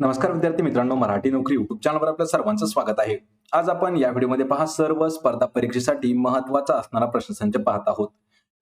नमस्कार विद्यार्थी मित्रांनो मराठी नोकरी युट्यूब चॅनलवर आपल्या सर्वांचं स्वागत आहे. आज आपण या व्हिडिओमध्ये पहा सर्व स्पर्धा परीक्षेसाठी महत्त्वाचा असणारा प्रश्नसंच पाहत आहोत.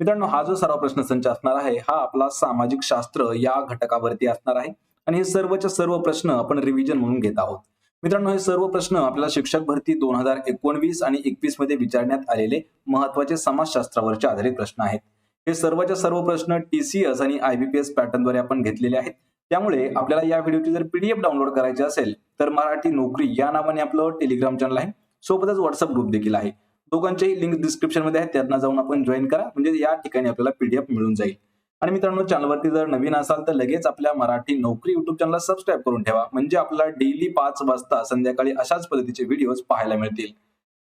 मित्रांनो हा जो सर्व प्रश्नसंच असणार आहे हा आपला सामाजिक शास्त्र या घटकावरती असणार आहे आणि हे सर्वच्या सर्व प्रश्न आपण रिव्हिजन म्हणून घेत आहोत. मित्रांनो हे सर्व प्रश्न आपल्याला शिक्षक भरती दोन हजार एकोणवीस आणि एकवीसमध्ये विचारण्यात आलेले महत्त्वाचे समाजशास्त्रावरचे आधारित प्रश्न आहेत. हे सर्वच्या सर्व प्रश्न टीसीएस आणि आयबीपीएस पॅटर्नद्वारे आपण घेतलेले आहेत. त्यामुळे आपल्याला या व्हिडिओची जर पीडीएफ डाउनलोड करायची असेल तर मराठी नोकरी या नावाने आपलं टेलिग्राम चॅनल आहे. सोबतच व्हॉट्सअप ग्रुप देखील आहे. दोघांचेही लिंक डिस्क्रिप्शनमध्ये आहेत. त्यांना जाऊन आपण जॉईन करा. म्हणजे या ठिकाणी आपल्याला पीडीएफ मिळून जाईल. आणि मित्रांनो चॅनलवरती जर नवीन असाल तर लगेच आपल्या मराठी नोकरी युट्यूब चॅनलला सबस्क्राईब करून ठेवा. म्हणजे आपल्याला डेली पाच वाजता संध्याकाळी अशाच पद्धतीचे व्हिडिओज पाहायला मिळतील.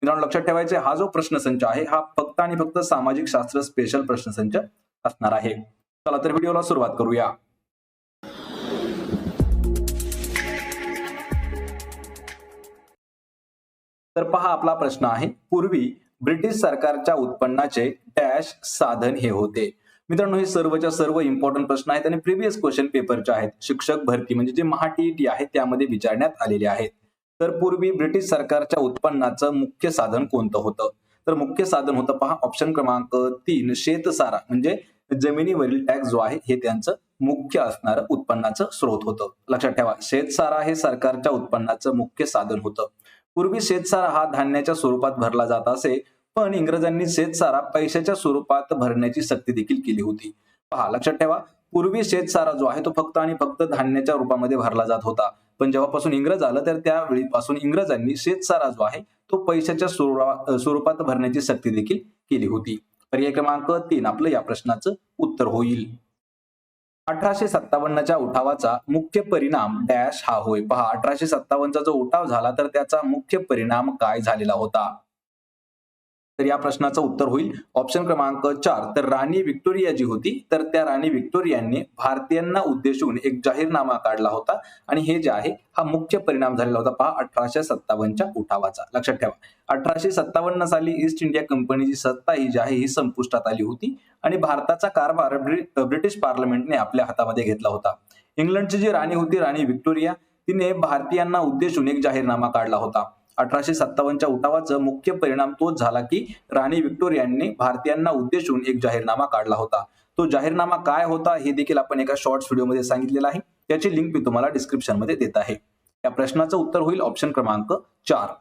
मित्रांनो लक्षात ठेवायचे हा जो प्रश्नसंच आहे हा फक्त आणि फक्त सामाजिक शास्त्र स्पेशल प्रश्नसंच असणार आहे. चला तर व्हिडिओला सुरुवात करूया. तर पहा आपला प्रश्न आहे. पूर्वी ब्रिटिश सरकारच्या उत्पन्नाचे डॅश साधन हे होते. मित्रांनो हे सर्वच्या सर्व इम्पॉर्टंट प्रश्न आहेत आणि प्रिव्हियस क्वेश्चन पेपरचे आहेत शिक्षक भरती म्हणजे जे महाटीईटी आहे त्यामध्ये विचारण्यात आलेले आहेत. तर पूर्वी ब्रिटिश सरकारच्या उत्पन्नाचं मुख्य साधन कोणतं होतं? तर मुख्य साधन होतं पहा ऑप्शन क्रमांक तीन शेतसारा म्हणजे जमिनीवरील टॅक्स जो आहे हे त्यांचं मुख्य असणारं उत्पन्नाचं स्रोत होतं. लक्षात ठेवा शेतसारा हे सरकारच्या उत्पन्नाचं मुख्य साधन होतं. पूर्वी शेतसारा हा धान्याच्या स्वरूपात भरला जात असे पण इंग्रजांनी शेतसारा पैशाच्या स्वरूपात भरण्याची सक्ती देखील केली होती. पहा लक्षात ठेवा पूर्वी शेतसारा जो आहे तो फक्त आणि फक्त धान्याच्या रूपामध्ये भरला जात होता. पण जेव्हापासून इंग्रज आलं तर त्यावेळीपासून इंग्रजांनी शेतसारा जो आहे तो पैशाच्या स्वरूपात भरण्याची सक्ती देखील केली होती. पर्याय क्रमांक तीन आपलं या प्रश्नाचं उत्तर होईल. अठराशे सत्तावन्नच्या उठावाचा मुख्य परिणाम डॅश हा होय. पहा अठराशे सत्तावन्नचा जो उठाव झाला तर त्याचा मुख्य परिणाम काय झालेला होता? तर या प्रश्नाचं उत्तर होईल. ऑप्शन क्रमांक चार तर राणी व्हिक्टोरिया जी होती तर त्या राणी व्हिक्टोरियांनी भारतीयांना उद्देशून एक जाहीरनामा काढला होता. आणि हे जे आहे हा मुख्य परिणाम झालेला होता. पहा अठराशे सत्तावन्नच्या उठावाचा. लक्षात ठेवा. अठराशे सत्तावन्न साली ईस्ट इंडिया कंपनीची सत्ता ही जी आहे ही संपुष्टात आली होती. आणि भारताचा कारभार ब्रिटिश पार्लमेंटने आपल्या हातामध्ये घेतला होता. इंग्लंडची जी राणी होती राणी व्हिक्टोरिया तिने भारतीयांना उद्देशून एक जाहीरनामा काढला होता. अठराशे सत्तावन्नच्या उठावाचा मुख्य परिणाम तोच झाला की राणी व्हिक्टोरियांनी भारतीयांना उद्देशून एक जाहीरनामा काढला होता. तो जाहीरनामा काय होता हे देखील आपण एका शॉर्ट व्हिडिओमध्ये सांगितलेला आहे. त्याची लिंक मी तुम्हाला डिस्क्रिप्शनमध्ये देत आहे. या प्रश्नाचं उत्तर होईल ऑप्शन क्रमांक चार.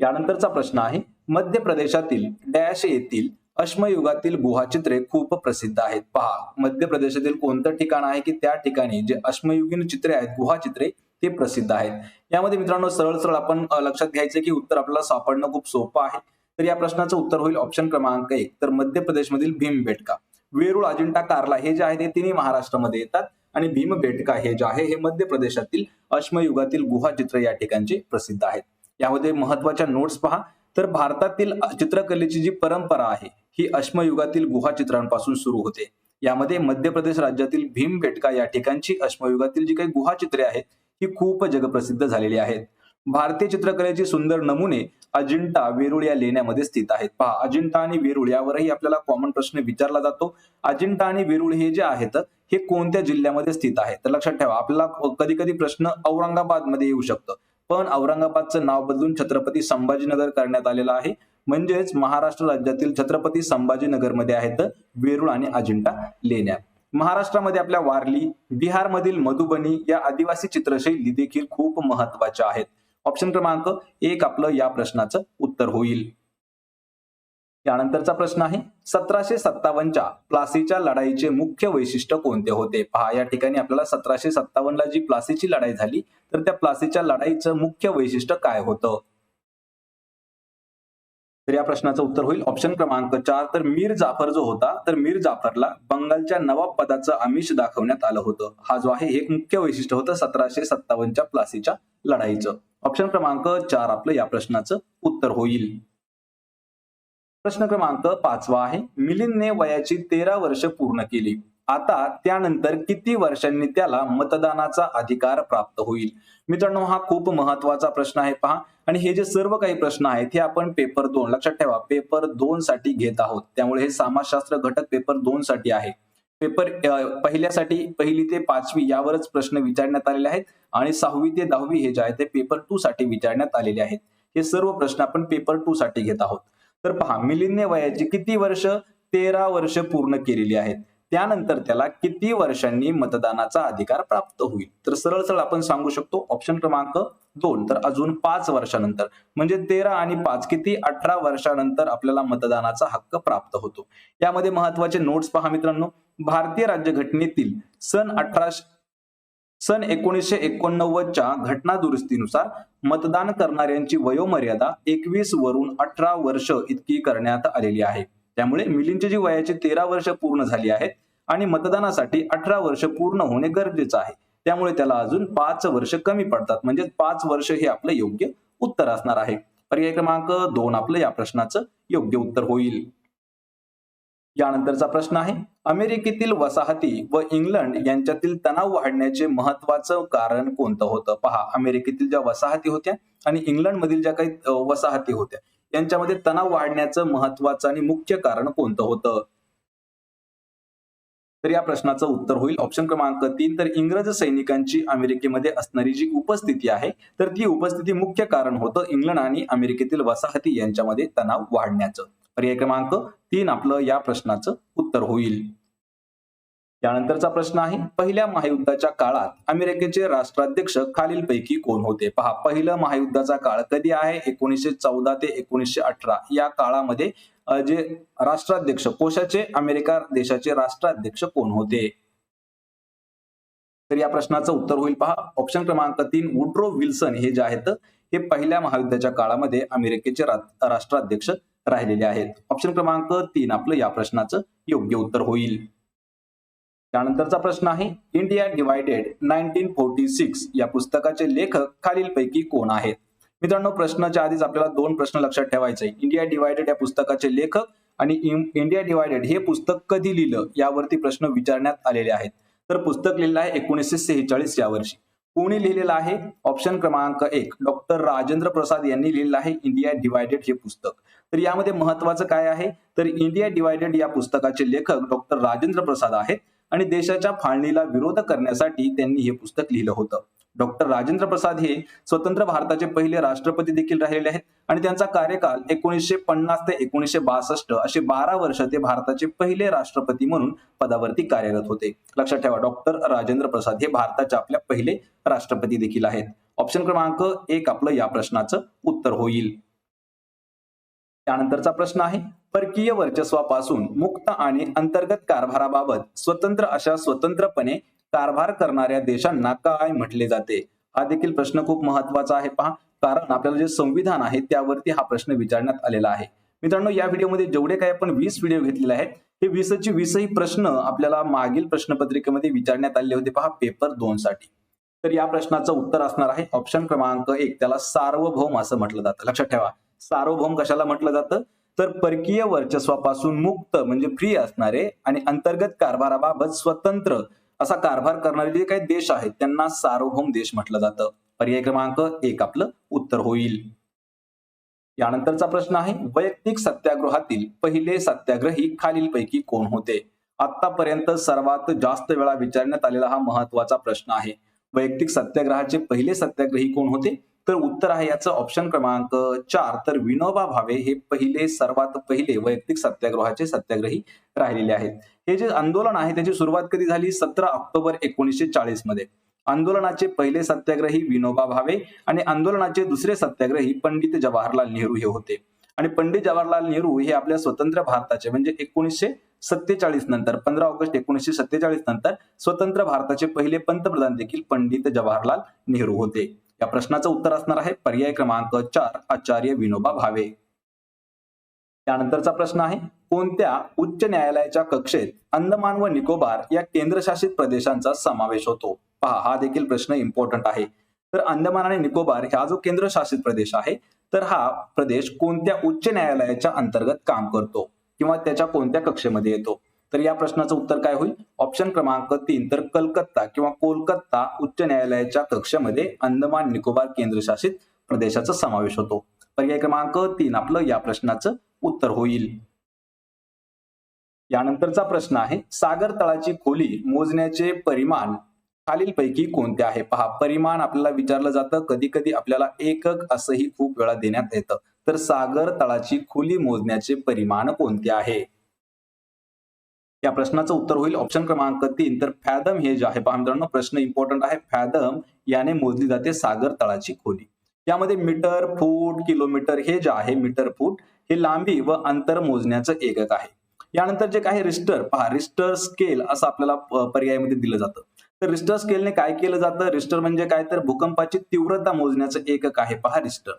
यानंतरचा प्रश्न आहे मध्य प्रदेशातील डॅश येथील अश्मयुगातील गुहाचित्रे खूप प्रसिद्ध आहेत. पहा मध्य प्रदेशातील कोणतं ठिकाण आहे की त्या ठिकाणी जे अश्मयुगीन चित्रे आहेत गुहाचित्रे ते प्रसिद्ध आहेत. यामध्ये मित्रांनो सरळ सरळ आपण लक्षात घ्यायचं की उत्तर आपल्याला सापडणं खूप सोपं आहे. तर या प्रश्नाचं उत्तर होईल ऑप्शन क्रमांक एक. तर मध्य प्रदेशमधील भीमबेटका वेरूळ अजिंठा कार्ला हे जे आहे ते तिन्ही महाराष्ट्रामध्ये येतात. आणि भीमबेटका हे जे आहे हे मध्य प्रदेशातील अश्मयुगातील गुहाचित्र या ठिकाणचे प्रसिद्ध आहेत. यामध्ये महत्त्वाच्या नोट्स पहा. तर भारतातील चित्रकलेची जी परंपरा आहे ही अश्मयुगातील गुहाचित्रांपासून सुरू होते. यामध्ये मध्य प्रदेश राज्यातील भीमबेटका या ठिकाणची अश्मयुगातील जी काही गुहाचित्रे आहेत ही खूप जगप्रसिद्ध झालेली आहेत. भारतीय चित्रकलेचे सुंदर नमुने अजिंठा वेरूळ या लेण्यामध्ये स्थित आहेत. पहा अजिंठा आणि वेरूळ यावरही आपल्याला कॉमन प्रश्न विचारला जातो. अजिंठा आणि वेरूळ हे जे आहेत हे कोणत्या जिल्ह्यामध्ये स्थित आहेत तर लक्षात ठेवा आपल्याला कधी कधी प्रश्न औरंगाबादमध्ये येऊ शकतं. पण औरंगाबादचं नाव बदलून छत्रपती संभाजीनगर करण्यात आलेलं आहे. म्हणजेच महाराष्ट्र राज्यातील छत्रपती संभाजीनगरमध्ये आहेत वेरूळ आणि अजिंठा लेण्या. महाराष्ट्रामध्ये आपल्या वारली बिहारमधील मधुबनी या आदिवासी चित्रशैली देखील खूप महत्त्वाच्या आहेत. ऑप्शन क्रमांक एक आपलं या प्रश्नाचं उत्तर होईल. यानंतरचा प्रश्न आहे सतराशे सत्तावन्नच्या प्लासीच्या लढाईचे मुख्य वैशिष्ट्य कोणते होते? पहा या ठिकाणी आपल्याला सतराशे सत्तावन्नला जी प्लासीची लढाई झाली तर त्या प्लासीच्या लढाईचं मुख्य वैशिष्ट्य काय होतं? तर या प्रश्नाचं उत्तर होईल. ऑप्शन क्रमांक चार तर मीर जाफर जो होता तर मीर जाफरला बंगालच्या नवाब पदाचं आमिष दाखवण्यात आलं होतं. हा जो आहे हे एक मुख्य वैशिष्ट्य होतं सतराशे सत्तावन्नच्या प्लासीच्या लढाईचं. ऑप्शन क्रमांक चार आपलं या प्रश्नाचं उत्तर होईल. प्रश्न क्रमांक पाचवा आहे. मिलिंदने वयाची तेरा वर्ष पूर्ण केली. आता त्यानंतर किती वर्षांनी त्याला मतदानाचा अधिकार प्राप्त होईल? मित्रांनो हा खूप महत्त्वाचा प्रश्न आहे पहा. आणि हे जे सर्व काही प्रश्न आहेत हे आपण पेपर दोन लक्षात ठेवा पेपर दोन साठी घेत आहोत. त्यामुळे हे समाजशास्त्र घटक पेपर दोन साठी आहे. पेपर पहिल्यासाठी पहिली ते पाचवी यावरच प्रश्न विचारण्यात आलेले आहेत आणि सहावी ते दहावी हे जे आहे ते पेपर टू साठी विचारण्यात आलेले आहेत. हे सर्व प्रश्न आपण पेपर टू साठी घेत आहोत. तर पहा मिलिंद वयाची किती वर्ष? तेरा वर्ष पूर्ण केलेली आहेत. त्यानंतर त्याला किती वर्षांनी मतदानाचा अधिकार प्राप्त होईल? तर सरळ सरळ आपण सांगू शकतो ऑप्शन क्रमांक दोन. तर अजून पाच वर्षानंतर म्हणजे तेरा आणि पाच किती? अठरा वर्षानंतर आपल्याला मतदानाचा हक्क प्राप्त होतो. यामध्ये महत्त्वाचे नोट्स पहा मित्रांनो. भारतीय राज्यघटनेतील सन अठराशे सन एकोणीसशे एकोणनव्वदच्या घटना दुरुस्तीनुसार मतदान करणाऱ्यांची वयोमर्यादा एकवीस वरून अठरा वर्ष इतकी करण्यात आलेली आहे. त्यामुळे मिलिंदची जी वयाची तेरा वर्ष पूर्ण झाली आहेत आणि मतदानासाठी अठरा वर्ष पूर्ण होणे गरजेचं आहे. त्यामुळे त्याला अजून पाच वर्ष कमी पडतात. म्हणजे पाच वर्ष हे आपलं योग्य उत्तर असणार आहे. पर्याय क्रमांक दोन आपलं या प्रश्नाचं योग्य उत्तर होईल. यानंतरचा प्रश्न आहे अमेरिकेतील वसाहती व इंग्लंड यांच्यातील तणाव वाढण्याचे महत्वाचं कारण कोणतं होतं? पहा अमेरिकेतील ज्या वसाहती होत्या आणि इंग्लंडमधील ज्या काही वसाहती होत्या यांच्यामध्ये तणाव वाढण्याचं महत्वाचं आणि मुख्य कारण कोणतं होतं? तर या प्रश्नाचं उत्तर होईल. ऑप्शन क्रमांक तीन. तर इंग्रज सैनिकांची अमेरिकेमध्ये असणारी जी उपस्थिती आहे तर ती उपस्थिती मुख्य कारण होतं इंग्लंड आणि अमेरिकेतील वसाहती यांच्यामध्ये तणाव वाढण्याचं. पर्याय क्रमांक तीन आपलं या प्रश्नाचं उत्तर होईल. त्यानंतरचा प्रश्न आहे पहिल्या महायुद्धाच्या काळात अमेरिकेचे राष्ट्राध्यक्ष खालीलपैकी कोण होते? पहा पहिलं महायुद्धाचा काळ कधी आहे? एकोणीसशे चौदा ते एकोणीसशे अठरा. या काळामध्ये जे राष्ट्राध्यक्ष कोशाचे अमेरिका देशाचे राष्ट्राध्यक्ष कोण होते? तर या प्रश्नाचं उत्तर होईल पहा. ऑप्शन क्रमांक तीन वुड्रो विल्सन हे जे आहेत हे पहिल्या महायुद्धाच्या काळामध्ये अमेरिकेचे राष्ट्राध्यक्ष राहिलेले आहेत. ऑप्शन क्रमांक तीन आपलं या प्रश्नाचं योग्य उत्तर होईल. त्यानंतरचा प्रश्न आहे India Divided nineteen forty six या पुस्तकाचे लेखक खालीलपैकी कोण आहेत? मित्रांनो प्रश्नाच्या आधीच आपल्याला दोन प्रश्न लक्षात ठेवायचे इंडिया डिवायडेड या पुस्तकाचे लेखक आणि इंडिया डिवायडेड हे पुस्तक कधी लिहिलं यावरती प्रश्न विचारण्यात आलेले आहेत. तर पुस्तक लिहिलं आहे एकोणीसशे सेहेचाळीस या वर्षी. कोणी लिहिलेलं आहे? ऑप्शन क्रमांक एक डॉक्टर राजेंद्र प्रसाद यांनी लिहिलेलं आहे इंडिया डिवायडेड हे पुस्तक. तर यामध्ये महत्वाचं काय आहे? तर इंडिया डिवायडेड या पुस्तकाचे लेखक डॉक्टर राजेंद्र प्रसाद आहेत. आणि देशाच्या फाळणीला विरोध करण्यासाठी त्यांनी हे पुस्तक लिहिलं होतं. डॉक्टर राजेंद्र प्रसाद हे स्वतंत्र भारताचे पहिले राष्ट्रपती देखील राहिलेले आहेत आणि त्यांचा कार्यकाल एकोणीसशे पन्नास ते एकोणीसशे बासष्ट असे बारा वर्ष ते भारताचे पहिले राष्ट्रपती म्हणून पदावरती कार्यरत होते. लक्षात ठेवा डॉक्टर राजेंद्र प्रसाद हे भारताचे आपल्या पहिले राष्ट्रपती देखील आहेत. ऑप्शन क्रमांक एक आपलं या प्रश्नाचं उत्तर होईल. त्यानंतरचा प्रश्न आहे परकीय वर्चस्वापासून मुक्त आणि अंतर्गत कारभाराबाबत स्वतंत्र अशा स्वतंत्रपणे कारभार करणाऱ्या देशांना काय म्हटले जाते? हा देखील प्रश्न खूप महत्त्वाचा आहे पहा. कारण आपल्याला जे संविधान आहे त्यावरती हा प्रश्न विचारण्यात आलेला आहे. मित्रांनो या व्हिडिओमध्ये जेवढे काही आपण वीस व्हिडिओ घेतलेले आहेत हे वीसची वीसही प्रश्न आपल्याला मागील प्रश्नपत्रिकेमध्ये विचारण्यात आले होते पहा पेपर दोन साठी. तर या प्रश्नाचं उत्तर असणार आहे. ऑप्शन क्रमांक एक त्याला सार्वभौम असं म्हटलं जातं. लक्षात ठेवा. सार्वभौम कशाला म्हटलं जातं? तर परकीय वर्चस्वापासून मुक्त म्हणजे फ्री असणारे आणि अंतर्गत कारभाराबाबत स्वतंत्र असा कारभार करणारे जे काही देश आहेत त्यांना सार्वभौम देश म्हटलं जातं. पर्याय क्रमांक एक आपलं उत्तर होईल. यानंतरचा प्रश्न आहे वैयक्तिक सत्यागृहातील पहिले सत्याग्रही खालीलपैकी कोण होते? आतापर्यंत सर्वात जास्त वेळा विचारण्यात आलेला हा महत्त्वाचा प्रश्न आहे. वैयक्तिक सत्याग्रहाचे पहिले सत्याग्रही कोण होते? तर उत्तर आहे याचं ऑप्शन क्रमांक चार. तर विनोबा भावे हे पहिले सर्वात पहिले वैयक्तिक सत्याग्रहाचे सत्याग्रही राहिलेले आहेत. हे जे आंदोलन आहे त्याची सुरुवात कधी झाली? सतरा ऑक्टोबर एकोणीसशे चाळीसमध्ये. आंदोलनाचे पहिले सत्याग्रही विनोबा भावे आणि आंदोलनाचे दुसरे सत्याग्रही पंडित जवाहरलाल नेहरू हे होते. आणि पंडित जवाहरलाल नेहरू हे आपल्या स्वतंत्र भारताचे म्हणजे एकोणीसशे सत्तेचाळीस नंतर पंधरा ऑगस्ट एकोणीसशे सत्तेचाळीस नंतर स्वतंत्र भारताचे पहिले पंतप्रधान देखील पंडित जवाहरलाल नेहरू होते. या प्रश्नाचं उत्तर असणार आहे पर्याय क्रमांक चार आचार्य विनोबा भावे. त्यानंतरचा प्रश्न आहे कोणत्या उच्च न्यायालयाच्या कक्षेत अंदमान व निकोबार या केंद्रशासित प्रदेशांचा समावेश होतो? पहा हा देखील प्रश्न इम्पॉर्टंट आहे. तर अंदमान आणि निकोबार हा जो केंद्रशासित प्रदेश आहे तर हा प्रदेश कोणत्या उच्च न्यायालयाच्या अंतर्गत काम करतो? किंवा त्याच्या कोणत्या कक्षेमध्ये येतो? तर या प्रश्नाचं उत्तर काय होईल? ऑप्शन क्रमांक तीन तर कलकत्ता किंवा कोलकाता उच्च न्यायालयाच्या कक्षेमध्ये अंदमान निकोबार केंद्रशासित प्रदेशाचा समावेश होतो. पर्याय क्रमांक तीन आपलं या प्रश्नाचं उत्तर होईल. यानंतरचा प्रश्न आहे सागर तळाची खोली मोजण्याचे परिमाण खालीलपैकी कोणते आहे? पहा परिमाण आपल्याला विचारलं जातं कधी कधी आपल्याला एकक असंही खूप वेळा देण्यात येतं. तर सागर तळाची खोली मोजण्याचे परिमाण कोणते आहे? या प्रश्नाचं उत्तर होईल. ऑप्शन क्रमांक तीन तर फॅदम हे जे आहे पहा मित्रांनो प्रश्न इम्पॉर्टंट आहे. फॅदम याने मोजली जाते सागर तळाची खोली. यामध्ये मीटर फूट किलोमीटर हे जे आहे मीटर फूट हे लांबी व अंतर मोजण्याचं एकक आहे. यानंतर जे काही रिस्टर पहा रिस्टर स्केल असं आपल्याला पर्यायमध्ये पर्यायामध्ये दिलं जातं. तर रिस्टर स्केलने काय केलं जातं? रिस्टर म्हणजे काय? तर भूकंपाची तीव्रता मोजण्याचं एकक आहे पहा रिस्टर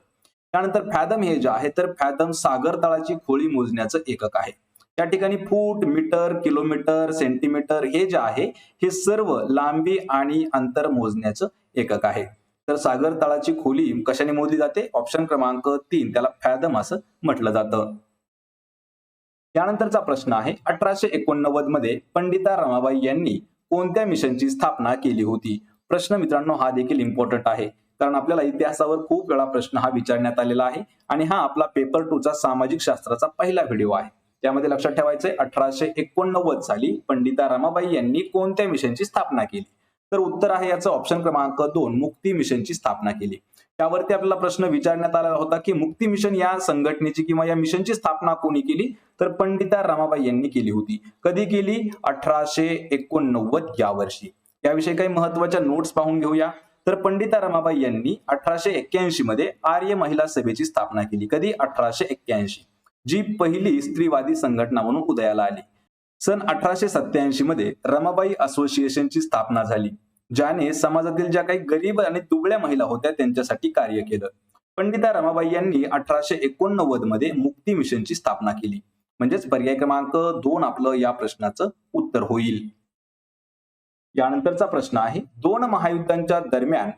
त्यानंतर फॅदम हे जे आहे तर फॅदम सागर तळाची खोळी मोजण्याचं एकक आहे. त्या ठिकाणी फूट मीटर किलोमीटर सेंटीमीटर हे जे आहे हे सर्व लांबी आणि अंतर मोजण्याचं एकक आहे. तर सागर तळाची खोली कशाने मोजली जाते? ऑप्शन क्रमांक तीन त्याला फॅदम असं म्हटलं जातं. यानंतरचा प्रश्न आहे अठराशे एकोणनव्वदमध्ये पंडिता रमाबाई यांनी कोणत्या मिशनची स्थापना केली होती? प्रश्न मित्रांनो हा देखील इम्पॉर्टंट आहे. कारण आपल्याला इतिहासावर खूप वेळा प्रश्न हा विचारण्यात आलेला आहे आणि हा आपला पेपर टू चा सामाजिक शास्त्राचा पहिला व्हिडिओ आहे. त्यामध्ये लक्षात ठेवायचंय अठराशे एकोणनव्वद साली पंडिता रमाबाई यांनी कोणत्या मिशनची स्थापना केली? तर उत्तर आहे याचं ऑप्शन क्रमांक दोन मुक्ती मिशनची स्थापना केली. त्यावरती आपल्याला प्रश्न विचारण्यात आला होता की मुक्ती मिशन या संघटनेची किंवा या मिशनची स्थापना कोणी केली? तर पंडिता रमाबाई यांनी केली होती. कधी केली? अठराशे एकोणनव्वद या वर्षी याविषयी काही महत्त्वाच्या नोट्स पाहून घेऊया. तर पंडिता रमाबाई यांनी अठराशे एक्क्याऐंशी मध्ये आर्य महिला सभेची स्थापना केली. कधी? अठराशे एक्क्याऐंशी. जी पहिली स्त्रीवादी संघटना म्हणून उदयाला आली. सन अठराशे सत्याऐंशी मध्ये रमाबाई असोसिएशनची स्थापना झाली ज्याने समाजातील ज्या काही गरीब आणि दुबळ्या महिला होत्या त्यांच्यासाठी कार्य केलं. पंडिता रमाबाई यांनी अठराशे एकोणनव्वदमध्ये मुक्ती मिशनची स्थापना केली. म्हणजेच पर्याय क्रमांक दोन आपलं या प्रश्नाचं उत्तर होईल. यानंतरचा प्रश्न आहे दोन महायुद्धांच्या दरम्यान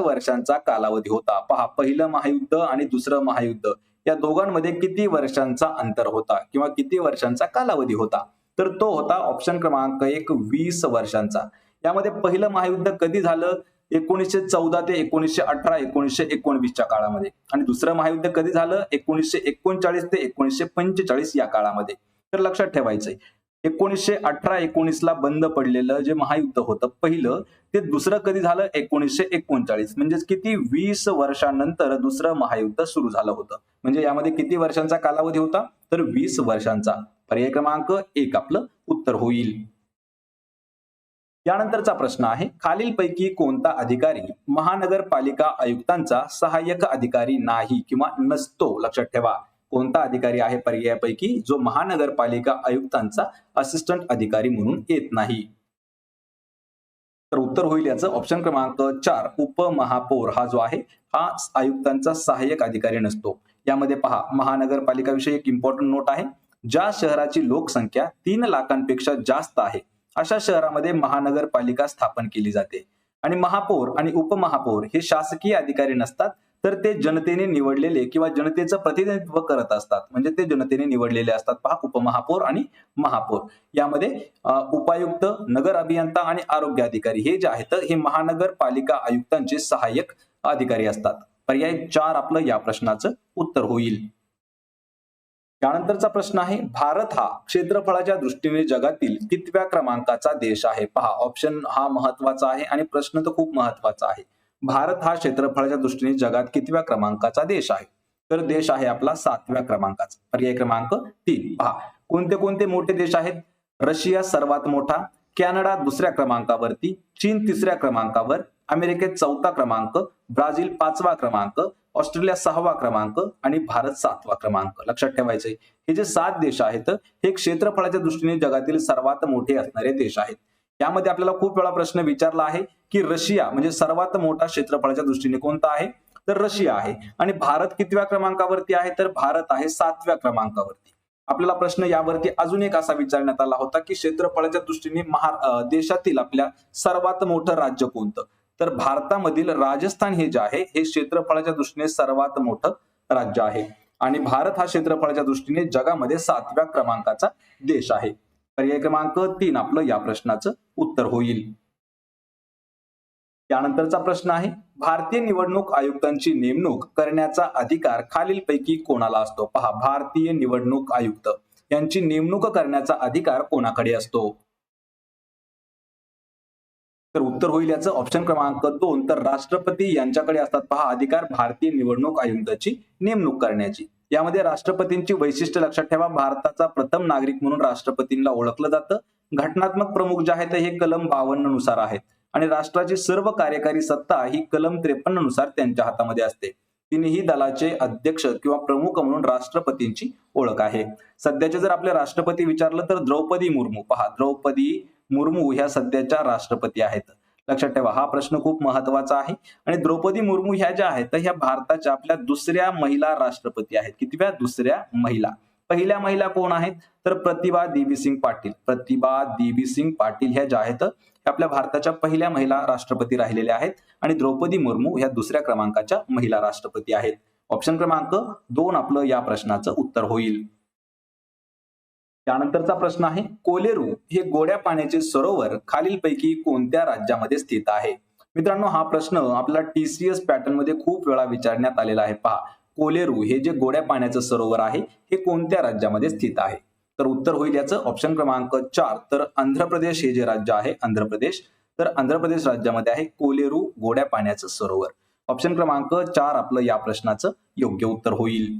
वर्षांचा कालावधी होता. पहा पहिलं महायुद्ध आणि दुसरं महायुद्ध. या दोघांमध्ये किती वर्षांचा अंतर होता किंवा किती वर्षांचा कालावधी होता? तर तो होता ऑप्शन क्रमांक एक वीस वर्षांचा. यामध्ये पहिलं महायुद्ध कधी झालं? एकोणीसशे चौदा ते एकोणीसशे अठरा एकोणीसशे एकोणवीसच्या काळामध्ये. आणि दुसरं महायुद्ध कधी झालं? एकोणीसशे एकोणचाळीस ते एकोणीसशे पंचेचाळीस या काळामध्ये. तर लक्षात ठेवायचंय एकोणीसशे अठरा एकोणीसला बंद पडलेलं जे महायुद्ध होतं पहिलं ते दुसरं कधी झालं? एकोणीसशे एकोणचाळीस. म्हणजेच किती? वीस वर्षांनंतर दुसरं महायुद्ध सुरू झालं होतं. म्हणजे यामध्ये किती वर्षांचा कालावधी होता? तर वीस वर्षांचा. पर्याय क्रमांक एक आपलं उत्तर होईल. यानंतरचा प्रश्न आहे खालीलपैकी कोणता अधिकारी महानगरपालिका आयुक्तांचा सहाय्यक अधिकारी नाही किंवा नसतो? लक्षात ठेवा. कोणता अधिकारी आहे पर्यायापैकी? जो महानगरपालिका आयुक्तांचा असिस्टंट अधिकारी म्हणून येत नाही. तर उत्तर होईल याचं. ऑप्शन क्रमांक चार उपमहापौर हा जो आहे हा आयुक्तांचा सहाय्यक अधिकारी नसतो. यामध्ये पहा महानगरपालिका विषयी एक इम्पॉर्टंट नोट आहे. ज्या शहराची लोकसंख्या तीन लाखांपेक्षा जास्त आहे अशा शहरामध्ये महानगरपालिका स्थापन केली जाते. आणि महापौर आणि उपमहापौर हे शासकीय अधिकारी नसतात तर ते जनतेने निवडलेले किंवा जनतेचं प्रतिनिधित्व करत असतात. म्हणजे ते जनतेने निवडलेले असतात. पहा उपमहापौर आणि महापौर. यामध्ये उपायुक्त नगर अभियंता आणि आरोग्य अधिकारी. हे जे आहेत हे महानगरपालिका आयुक्तांचे सहाय्यक अधिकारी असतात. पर्याय चार आपलं या प्रश्नाचं उत्तर होईल. त्यानंतरचा प्रश्न आहे भारत हा क्षेत्रफळाच्या दृष्टीने जगातील कितव्या क्रमांकाचा देश आहे? पहा ऑप्शन हा महत्त्वाचा आहे आणि प्रश्न तर खूप महत्त्वाचा आहे. भारत हा क्षेत्रफळाच्या दृष्टीने जगात कितव्या क्रमांकाचा देश आहे? तर देश आहे आपला सातव्या क्रमांकाचा. पर्याय क्रमांक तीन. पहा. कोणते कोणते मोठे देश आहेत? रशिया सर्वात मोठा कॅनडा दुसऱ्या क्रमांकावरती चीन तिसऱ्या क्रमांकावर अमेरिकेत चौथा क्रमांक ब्राझील पाचवा क्रमांक ऑस्ट्रेलिया सहावा क्रमांक आणि भारत सातवा क्रमांक. लक्षात ठेवायचे हे जे सात देश आहेत हे क्षेत्रफळाच्या दृष्टीने जगातील सर्वात मोठे असणारे देश आहेत. यामध्ये आपल्याला खूप वेळा प्रश्न विचारला आहे की रशिया म्हणजे सर्वात मोठा क्षेत्रफळाच्या दृष्टीने कोणता आहे? तर रशिया आहे. आणि भारत कितव्या क्रमांकावरती आहे? तर भारत आहे सातव्या क्रमांकावरती. आपल्याला प्रश्न यावरती अजून एक असा विचारण्यात आला होता की क्षेत्रफळाच्या दृष्टीने महा देशातील आपल्या सर्वात मोठं राज्य कोणतं? तर भारतामधील राजस्थान हे जे आहे हे क्षेत्रफळाच्या दृष्टीने सर्वात मोठं राज्य आहे. आणि भारत हा क्षेत्रफळाच्या दृष्टीने जगामध्ये सातव्या क्रमांकाचा देश आहे. पर्याय क्रमांक तीन आपलं या प्रश्नाचं उत्तर होईल. त्यानंतरचा प्रश्न आहे भारतीय निवडणूक आयुक्तांची नेमणूक करण्याचा अधिकार खालीलपैकी कोणाला असतो? पहा भारतीय निवडणूक आयुक्त. यांची नेमणूक करण्याचा अधिकार कोणाकडे असतो? तर उत्तर होईल याचं. ऑप्शन क्रमांक दोन तर राष्ट्रपती यांच्याकडे असतात. पहा अधिकार भारतीय निवडणूक आयुक्ताची नेमणूक करण्याची. यामध्ये राष्ट्रपतींची वैशिष्ट्य लक्षात ठेवा. भारताचा प्रथम नागरिक म्हणून राष्ट्रपतींना ओळखलं जातं. घटनात्मक प्रमुख जे आहेत हे कलम बावन्ननुसार आहेत. आणि राष्ट्राची सर्व कार्यकारी सत्ता ही कलम त्रेपन्ननुसार त्यांच्या हातामध्ये असते. तिन्ही दलाचे अध्यक्ष किंवा प्रमुख म्हणून राष्ट्रपतींची ओळख आहे. सध्याचे जर आपले राष्ट्रपती विचारलं तर द्रौपदी मुर्मू. पहा द्रौपदी मुर्मू ह्या सध्याच्या राष्ट्रपती आहेत. लक्षात ठेवा हा प्रश्न खूप महत्त्वाचा आहे. आणि द्रौपदी मुर्मू ह्या ज्या आहेत तर ह्या भारताच्या आपल्या दुसऱ्या महिला राष्ट्रपती आहेत. कितव्या? दुसऱ्या महिला. पहिल्या महिला कोण आहेत? तर प्रतिभा देवी सिंग पाटील. प्रतिभा देवी सिंग पाटील ह्या ज्या आहेत आपल्या भारताच्या पहिल्या महिला राष्ट्रपती राहिलेल्या आहेत. आणि द्रौपदी मुर्मू ह्या दुसऱ्या क्रमांकाच्या महिला राष्ट्रपती आहेत. ऑप्शन क्रमांक दोन आपलं या प्रश्नाचं उत्तर होईल. त्यानंतरचा प्रश्न आहे कोलेरू हे गोड्या पाण्याचे सरोवर खालीलपैकी कोणत्या राज्यामध्ये स्थित आहे? मित्रांनो हा प्रश्न आपल्याला टीसीएस पॅटर्नमध्ये खूप वेळा विचारण्यात आलेला आहे. पहा कोलेरू हे जे गोड्या पाण्याचं सरोवर आहे हे कोणत्या राज्यामध्ये स्थित आहे? तर उत्तर होईल याचं ऑप्शन क्रमांक चार. तर आंध्र प्रदेश हे जे राज्य आहे आंध्र प्रदेश. तर आंध्र प्रदेश राज्यामध्ये आहे कोलेरू गोड्या पाण्याचं सरोवर. ऑप्शन क्रमांक चार आपलं या प्रश्नाचं योग्य उत्तर होईल.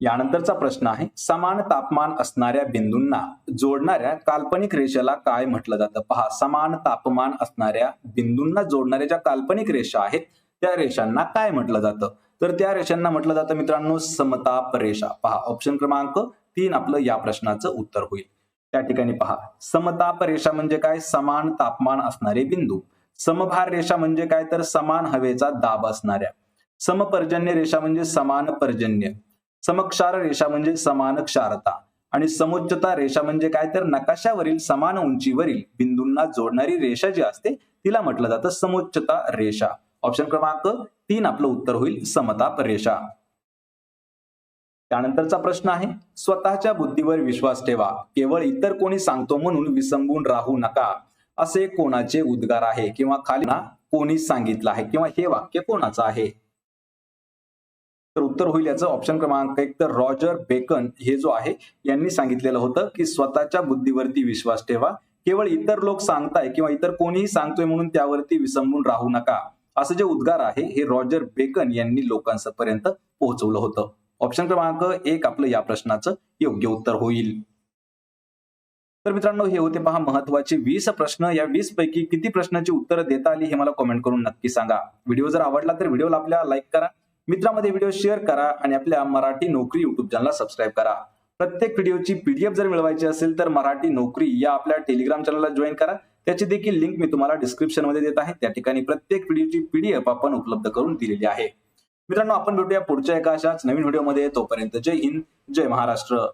यानंतरचा प्रश्न आहे समान तापमान असणाऱ्या बिंदूंना जोडणाऱ्या काल्पनिक रेषेला काय म्हटलं जातं? पहा समान तापमान असणाऱ्या बिंदूंना जोडणाऱ्या ज्या काल्पनिक रेषा आहेत त्या रेषांना काय म्हटलं जातं? तर त्या रेषांना म्हटलं जातं मित्रांनो समताप रेषा. पहा ऑप्शन क्रमांक तीन आपलं या प्रश्नाचं उत्तर होईल. त्या ठिकाणी पहा समताप रेषा म्हणजे काय? समान तापमान असणारे बिंदू. समभार रेषा म्हणजे काय? तर समान हवेचा दाब असणाऱ्या. समपर्जन्य रेषा म्हणजे समान पर्जन्य. समक्षार रेषा म्हणजे समान क्षारता. आणि समुच्चता रेषा म्हणजे काय? तर नकाशावरील समान उंचीवरील बिंदूंना जोडणारी रेषा जी असते तिला म्हटलं जातं समुच्चता रेषा. ऑप्शन क्रमांक तीन आपलं उत्तर होईल समताप रेषा. त्यानंतरचा प्रश्न आहे स्वतःच्या बुद्धीवर विश्वास ठेवा. केवळ इतर कोणी सांगतो म्हणून विसंबून राहू नका. असे कोणाचे उद्गार आहे? किंवा खाली ना कोणी सांगितलं आहे? किंवा हे वाक्य कोणाचं आहे? तर उत्तर होईल याचं ऑप्शन क्रमांक एक. तर रॉजर बेकन हे जो आहे यांनी सांगितलेलं होतं की स्वतःच्या बुद्धीवरती विश्वास ठेवा. केवळ इतर लोक सांगताय किंवा इतर कोणीही सांगतोय म्हणून त्यावरती विसंबून राहू नका. असं जे उद्गार आहे हे रॉजर बेकन यांनी लोकांपर्यंत पोहोचवलं होतं. ऑप्शन क्रमांक एक आपलं या प्रश्नाचं योग्य उत्तर होईल. तर मित्रांनो हे होते पहा महत्त्वाचे वीस प्रश्न. या वीस पैकी किती प्रश्नाची उत्तरं देता आली हे मला कमेंट करून नक्की सांगा. व्हिडिओ जर आवडला तर व्हिडिओला आपल्याला लाईक करा. मित्रांमध्ये व्हिडिओ शेअर करा आणि आपल्या मराठी नोकरी युट्यूब चॅनलला सबस्क्राईब करा. प्रत्येक व्हिडिओची पीडीएफ जर मिळवायची असेल तर मराठी नोकरी या आपल्या टेलिग्राम चॅनलला जॉईन करा. त्याची देखील लिंक मी तुम्हाला डिस्क्रिप्शनमध्ये देत आहे. त्या ठिकाणी प्रत्येक व्हिडिओची पीडीएफ आपण उपलब्ध करून दिलेली आहे. मित्रांनो आपण भेटूया पुढच्या एका अशाच नवीन व्हिडिओमध्ये. तोपर्यंत जय हिंद जय महाराष्ट्र.